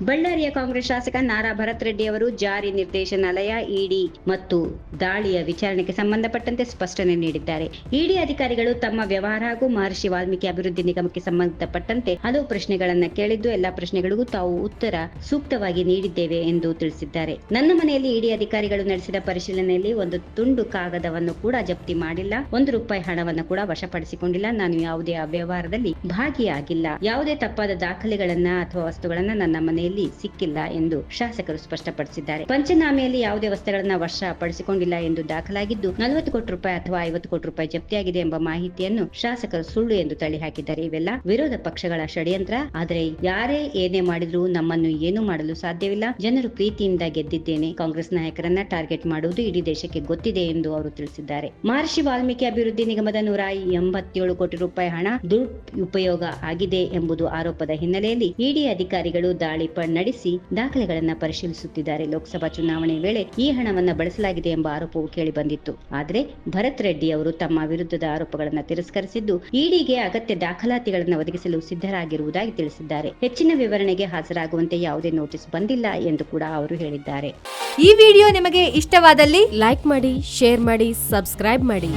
ಬಳ್ಳಾರಿಯ ಕಾಂಗ್ರೆಸ್ ಶಾಸಕ ನಾರಾ ಭರತ್ ರೆಡ್ಡಿ ಅವರು ಜಾರಿ ನಿರ್ದೇಶನಾಲಯ, ಇಡಿ ಮತ್ತು ದಾಳಿಯ ವಿಚಾರಣೆಗೆ ಸಂಬಂಧಪಟ್ಟಂತೆ ಸ್ಪಷ್ಟನೆ ನೀಡಿದ್ದಾರೆ. ಇಡಿ ಅಧಿಕಾರಿಗಳು ತಮ್ಮ ವ್ಯವಹಾರ ಹಾಗೂ ಮಹರ್ಷಿ ವಾಲ್ಮೀಕಿ ಅಭಿವೃದ್ಧಿ ನಿಗಮಕ್ಕೆ ಸಂಬಂಧಪಟ್ಟಂತೆ ಹಲವು ಪ್ರಶ್ನೆಗಳನ್ನ ಕೇಳಿದ್ದು, ಎಲ್ಲಾ ಪ್ರಶ್ನೆಗಳಿಗೂ ತಾವು ಉತ್ತರ ಸೂಕ್ತವಾಗಿ ನೀಡಿದ್ದೇವೆ ಎಂದು ತಿಳಿಸಿದ್ದಾರೆ. ನನ್ನ ಮನೆಯಲ್ಲಿ ಇಡಿ ಅಧಿಕಾರಿಗಳು ನಡೆಸಿದ ಪರಿಶೀಲನೆಯಲ್ಲಿ ಒಂದು ತುಂಡು ಕಾಗದವನ್ನು ಕೂಡ ಜಪ್ತಿ ಮಾಡಿಲ್ಲ. ಒಂದು ರೂಪಾಯಿ ಹಣವನ್ನು ಕೂಡ ವಶಪಡಿಸಿಕೊಂಡಿಲ್ಲ. ನಾನು ಯಾವುದೇ ಅವ್ಯವಹಾರದಲ್ಲಿ ಭಾಗಿಯಾಗಿಲ್ಲ. ಯಾವುದೇ ತಪ್ಪಾದ ದಾಖಲೆಗಳನ್ನ ಅಥವಾ ವಸ್ತುಗಳನ್ನ ನನ್ನ ಮನೆಯಲ್ಲಿ ಸಿಕ್ಕಿಲ್ಲ ಎಂದು ಶಾಸಕರು ಸ್ಪಷ್ಟಪಡಿಸಿದ್ದಾರೆ. ಪಂಚನಾಮೆಯಲ್ಲಿ ಯಾವುದೇ ವಸ್ತುಗಳನ್ನ ವಶಪಡಿಸಿಕೊಂಡಿಲ್ಲ ಎಂದು ದಾಖಲಾಗಿದ್ದು, ನಲವತ್ತು ಕೋಟಿ ರೂಪಾಯಿ ಅಥವಾ ಐವತ್ತು ಕೋಟಿ ರೂಪಾಯಿ ಜಪ್ತಿಯಾಗಿದೆ ಎಂಬ ಮಾಹಿತಿಯನ್ನು ಶಾಸಕರು ಸುಳ್ಳು ಎಂದು ತಳ್ಳಿ ಹಾಕಿದ್ದಾರೆ ಇವೆಲ್ಲ ವಿರೋಧ ಪಕ್ಷಗಳ ಷಡ್ಯಂತ್ರ. ಆದರೆ ಯಾರೇ ಏನೇ ಮಾಡಿದ್ರೂ ನಮ್ಮನ್ನು ಏನು ಮಾಡಲು ಸಾಧ್ಯವಿಲ್ಲ. ಜನರು ಪ್ರೀತಿಯಿಂದ ಗೆದ್ದಿದ್ದೇನೆ. ಕಾಂಗ್ರೆಸ್ ನಾಯಕರನ್ನ ಟಾರ್ಗೆಟ್ ಮಾಡುವುದು ಇಡೀ ದೇಶಕ್ಕೆ ಗೊತ್ತಿದೆ ಎಂದು ಅವರು ತಿಳಿಸಿದ್ದಾರೆ. ಮಹರ್ಷಿ ವಾಲ್ಮೀಕಿ ಅಭಿವೃದ್ಧಿ ನಿಗಮದ ನೂರ ಎಂಬತ್ತೇಳು ಕೋಟಿ ರೂಪಾಯಿ ಹಣ ದುರುಪಯೋಗ ಆಗಿದೆ ಎಂಬುದು ಆರೋಪದ ಹಿನ್ನೆಲೆಯಲ್ಲಿ ಇಡಿ ಅಧಿಕಾರಿಗಳು ದಾಳಿ ನಡೆಸಿ ದಾಖಲೆಗಳನ್ನು ಪರಿಶೀಲಿಸುತ್ತಿದ್ದಾರೆ. ಲೋಕಸಭಾ ಚುನಾವಣೆ ವೇಳೆ ಈ ಹಣವನ್ನು ಬಳಸಲಾಗಿದೆ ಎಂಬ ಆರೋಪವು ಕೇಳಿ ಬಂದಿತ್ತು. ಆದರೆ ಭರತ್ ರೆಡ್ಡಿ ಅವರು ತಮ್ಮ ವಿರುದ್ಧದ ಆರೋಪಗಳನ್ನು ತಿರಸ್ಕರಿಸಿದ್ದು ಇಡಿಗೆ ಅಗತ್ಯ ದಾಖಲಾತಿಗಳನ್ನು ಒದಗಿಸಲು ಸಿದ್ಧರಾಗಿರುವುದಾಗಿ ತಿಳಿಸಿದ್ದಾರೆ. ಹೆಚ್ಚಿನ ವಿವರಣೆಗೆ ಹಾಜರಾಗುವಂತೆ ಯಾವುದೇ ನೋಟಿಸ್ ಬಂದಿಲ್ಲ ಎಂದು ಕೂಡ ಅವರು ಹೇಳಿದ್ದಾರೆ. ಈ ವಿಡಿಯೋ ನಿಮಗೆ ಇಷ್ಟವಾದಲ್ಲಿ ಲೈಕ್ ಮಾಡಿ, ಶೇರ್ ಮಾಡಿ, ಸಬ್ಸ್ಕ್ರೈಬ್ ಮಾಡಿ.